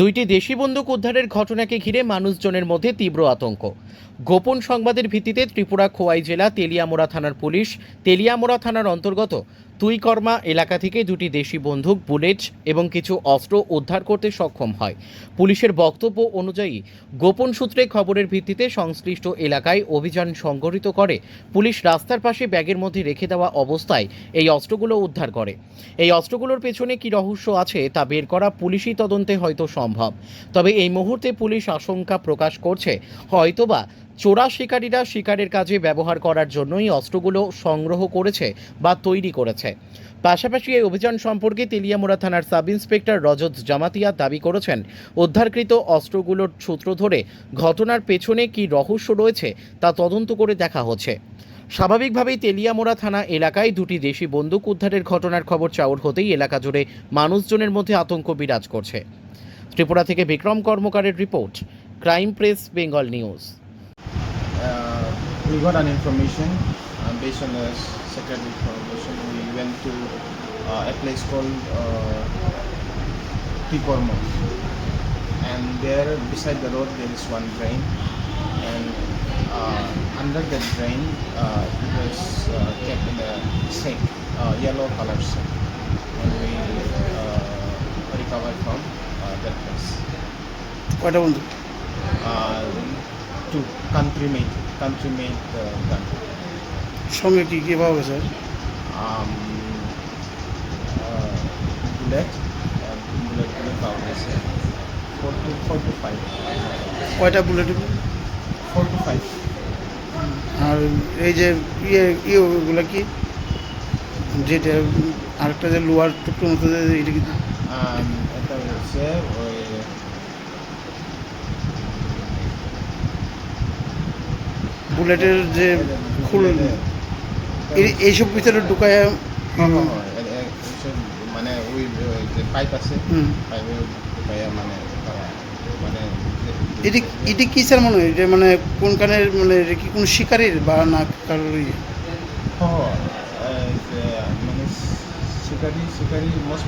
দুইটি দেশি বন্দুক উদ্ধারের ঘটনাকে ঘিরে মানুষজনের মধ্যে তীব্র আতঙ্ক। গোপন সংবাদের ভিত্তিতে ত্রিপুরা খোয়াই জেলা তেলিয়ামোড়া থানার পুলিশ তেলিয়ামোড়া থানার অন্তর্গত তুইকর্মা এলাকা থেকে দুটি দেশি বন্দুক, বুলেট এবং কিছু অস্ত্র উদ্ধার করতে সক্ষম হয়। পুলিশের বক্তব্য অনুযায়ী, গোপন সূত্রে খবরের ভিত্তিতে সংশ্লিষ্ট এলাকায় অভিযান সংগঠিত করে। পুলিশ রাস্তার পাশে ব্যাগের মধ্যে রেখে দেওয়া অবস্থায় এই অস্ত্রগুলো উদ্ধার করে। এই অস্ত্রগুলোর পেছনে কি রহস্য আছে তা বের করা পুলিশি তদন্তে হয়তো সম্ভব। তবে এই মুহূর্তে পুলিশ আশঙ্কা প্রকাশ করছে, হয়তোবা চোরা শিকারীরা শিকারের কাজে ব্যবহার করার জন্যই অস্ত্রগুলো সংগ্রহ করেছে বা তৈরি করেছে। পাশাপাশি এই অভিযান সম্পর্কে তেলিয়ামুড়া থানার সাব ইন্সপেক্টর রজত জামাতিয়া দাবি করেছেন, উদ্ধারকৃত অস্ত্রগুলোর সূত্র ধরে ঘটনার পেছনে কি রহস্য রয়েছে তা তদন্ত করে দেখা হচ্ছে। স্বাভাবিকভাবেই তেলিয়ামোড়া থানা এলাকায় দুটি দেশি বন্দুক উদ্ধারের ঘটনার খবর চাউর হতেই এলাকা জুড়ে মানুষজনের মধ্যে আতঙ্ক বিরাজ করছে। ত্রিপুরা থেকে Bikram কর্মকারের report, crime press, Bengal news. we got an information uh, based on the secret information. We went to uh, a place called uh, Tikormo. And there, beside the road, there is one drain. And uh, under the drain, uh, it was uh, kept in a sink, uh, yellow color sink. And we uh, recovered from uh, that place. What happened? Uh, to country mate. কনজিউমেন্ট সঙ্গে কী কীভাবে sir? Bullet বুলেটগুলো পাওয়া four two four two five কয়টা bullet four two five আর এই যে ইয়ে ইয়েগুলো কি? যেটা আরেকটা যে লোয়ার টুকটু মতো এটা কি? হচ্ছে ওই বুলেটের যে খুল এইসব ভিতরে ঢুকায় হ্যাঁ, হ্যাঁ, মানে ওই যে পাইপ আছে পাইপে মানে মানে এটি এটি কি স্যার মনে হয়? এটা মানে মানে কি কোনো শিকারির বা না কারোর মানে শিকারি শিকারি মোস্ট